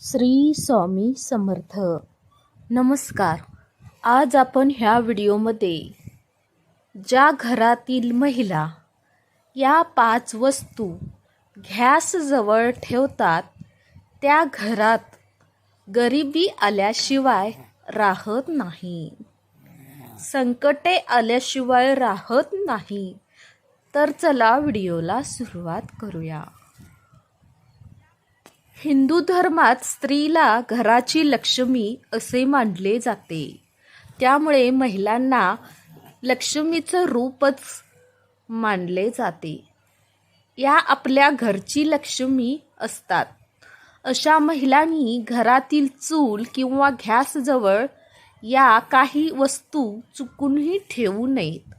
श्री स्वामी समर्थ. नमस्कार. आज आपण ह्या व्हिडिओमध्ये ज्या घरातील महिला या पाच वस्तू घॅसजवळ ठेवतात त्या घरात गरिबी आल्याशिवाय राहत नाही. संकटे आल्याशिवाय राहत नाही. तर चला व्हिडिओला सुरुवात करूया. हिंदू धर्मात स्त्रीला घराची लक्ष्मी असे मानले जाते. त्यामुळे महिलांना लक्ष्मीचं रूपच मानले जाते. या आपल्या घरची लक्ष्मी असतात. अशा महिलांनी घरातील चूल किंवा घॅसजवळ या काही वस्तू चुकूनही ठेवू नयेत.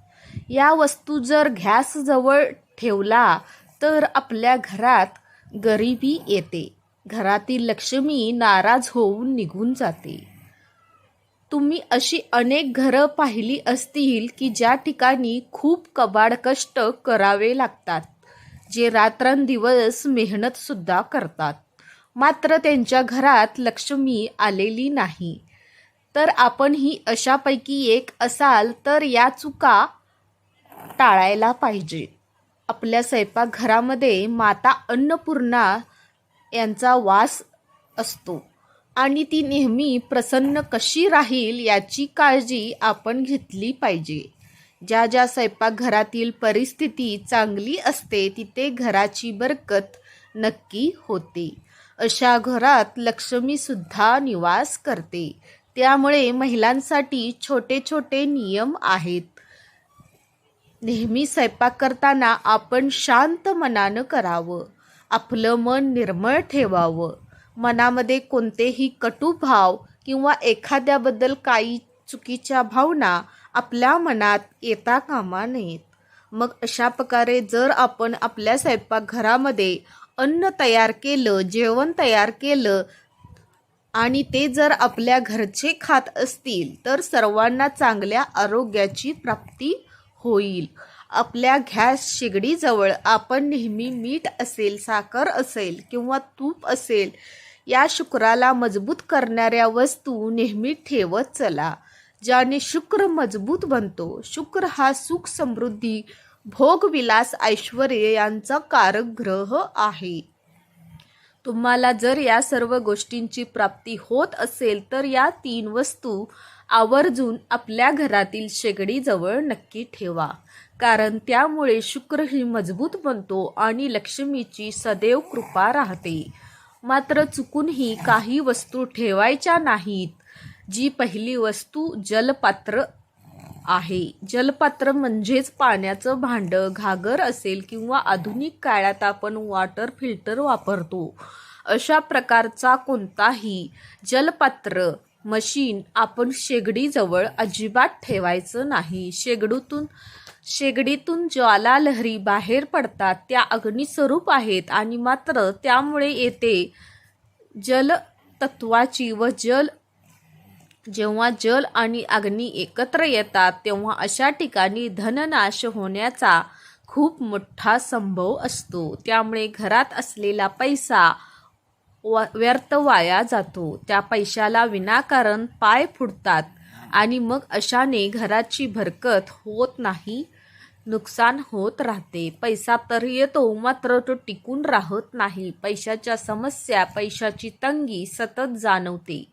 या वस्तू जर घॅसजवळ ठेवला तर आपल्या घरात गरिबी येते. घरातील लक्ष्मी नाराज होऊन निघून जाते. तुम्ही अशी अनेक घरं पाहिली असतील की ज्या ठिकाणी खूप कबाड कष्ट करावे लागतात जे रात्रंदिवस मेहनतसुद्धा करतात. मात्र त्यांच्या घरात लक्ष्मी आलेली नाही. तर आपण ही अशापैकी एक असाल तर या चुका टाळायला पाहिजे. आपल्या स्वयंपाकघरामध्ये माता अन्नपूर्णा यांचा वास असतो. आणि ती नेहमी प्रसन्न कशी राहील याची काळजी आपण घेतली पाहिजे. ज्या ज्या स्वयंपाकघरातील परिस्थिती चांगली असते तिथे घराची बरकत नक्की होते. अशा घरात लक्ष्मीसुद्धा निवास करते. त्यामुळे महिलांसाठी छोटे छोटे नियम आहेत. नेहमी स्वयंपाक करताना आपण शांत मनानं करावं. आपलं मन निर्मळ ठेवावं. मनामध्ये कोणतेही कटुभाव किंवा एखाद्याबद्दल काही चुकीच्या भावना आपल्या मनात येता कामा नयेत. मग अशा प्रकारे जर आपण आपल्या स्वयंपाकघरामध्ये अन्न तयार केलं जेवण तयार केलं आणि ते जर आपल्या घरचे खात असतील तर सर्वांना चांगल्या आरोग्याची प्राप्ती होईल. आपल्या गॅस शेगडीजवळ आपण नेहमी मीठ असेल साखर असेल किंवा तूप असेल या शुक्राला मजबूत करणाऱ्या वस्तू नेहमी ठेवत चला. ज्याने शुक्र मजबूत बनतो. शुक्र हा सुख समृद्धी भोगविलास ऐश्वर यांचा कारक ग्रह आहे. तुम्हाला जर या सर्व गोष्टींची प्राप्ती होत असेल तर या तीन वस्तू आवर्जून आपल्या घरातील शेगडीजवळ नक्की ठेवा. कारण त्यामुळे शुक्रही मजबूत बनतो आणि लक्ष्मीची सदैव कृपा राहते. मात्र चुकूनही काही वस्तू ठेवायच्या नाहीत. जी पहिली वस्तू जलपात्र आहे. जलपात्र म्हणजेच पाण्याचं भांडं घागर असेल किंवा आधुनिक काळात आपण वॉटर फिल्टर वापरतो. अशा प्रकारचा कोणताही जलपात्र मशीन आपण शेगडीजवळ अजिबात ठेवायचं नाही. शेगडूतून शेगडीतून ज्वालालहरी बाहेर पडतात त्या अग्निस्वरूप आहेत आणि मात्र त्यामुळे येते जल तत्वाची व जल जेव्हा जल आणि अग्नी एकत्र येतात तेव्हा अशा ठिकाणी धननाश होण्याचा खूप मोठा संभव असतो. त्यामुळे घरात असलेला पैसा व्यर्थ वाया जातो. त्या पैशाला विनाकारण पाय फुटतात. आणि मग अशाने घराची भरकत होत नाही नुकसान होत राहते. पैसा तर येतो मात्र तो टिकून राहत नाही. पैशाच्या समस्या पैशाची तंगी सतत जाणवते.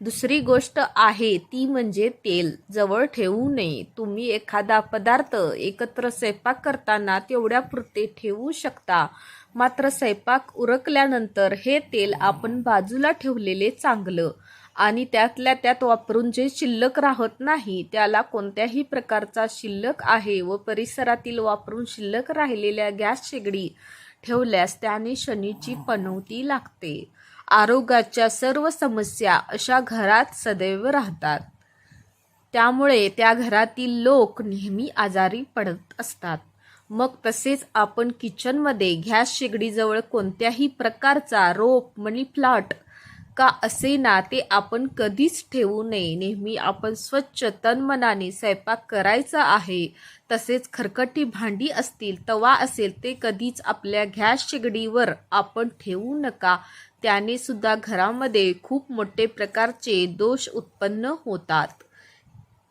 दुसरी गोष्ट आहे ती म्हणजे तेल. जवळ ठेवू नये. तुम्ही एखादा पदार्थ एकत्र स्वयंपाक करताना तेवढ्या पुरते ठेवू शकता. मात्र स्वयंपाक उरकल्यानंतर हे तेल आपण बाजूला ठेवलेले चांगलं आणि त्यातल्या त्यात वापरून जे शिल्लक राहत नाही त्याला कोणत्याही प्रकारचा शिल्लक आहे व परिसरातील वापरून शिल्लक राहिलेल्या गॅस शेगडी ठेवल्यास त्याने शनीची पनवती लागते. आरोग्याच्या सर्व समस्या अशा घरात सदैव राहतात. त्यामुळे त्या घरातील लोक नेहमी आजारी पडत असतात. मग तसेच आपण किचनमध्ये गॅस शेगडीजवळ कोणत्याही प्रकारचा रोप म्हणजे मनी प्लांट का असे ना ते आपण कधीच ठेवू नये. नेहमी आपण स्वच्छ तनमनाने स्वयंपाक करायचा आहे. तसेच खरकटी भांडी असतील तवा असेल ते कधीच आपल्या गॅस शेगडीवर आपण ठेवू नका. त्याने सुद्धा घरामध्ये खूप मोठे प्रकारचे दोष उत्पन्न होतात.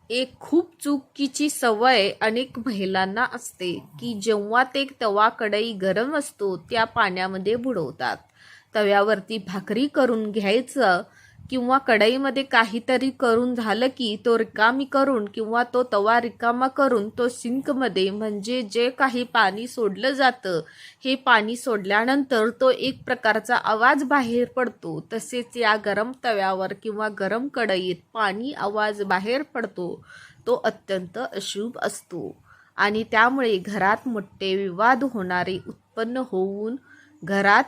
एक खूप चुकीची सवय अनेक महिलांना असते की जेव्हा ते तवा कढई गरम असतो त्या पाण्यामध्ये बुडवतात. तव्यावरती भाकरी करून घ्यायचं किंवा कढईमध्ये काहीतरी करून झालं की तो रिकामी करून किंवा तो तवा रिकामा करून तो सिंकमध्ये म्हणजे जे काही पाणी सोडलं जातं हे पाणी सोडल्यानंतर तो एक प्रकारचा आवाज बाहेर पडतो. तसेच या गरम तव्यावर किंवा गरम कढईत पाणी आवाज बाहेर पडतो तो अत्यंत अशुभ असतो. आणि त्यामुळे घरात मोठे विवाद होणारे उत्पन्न होऊन घरात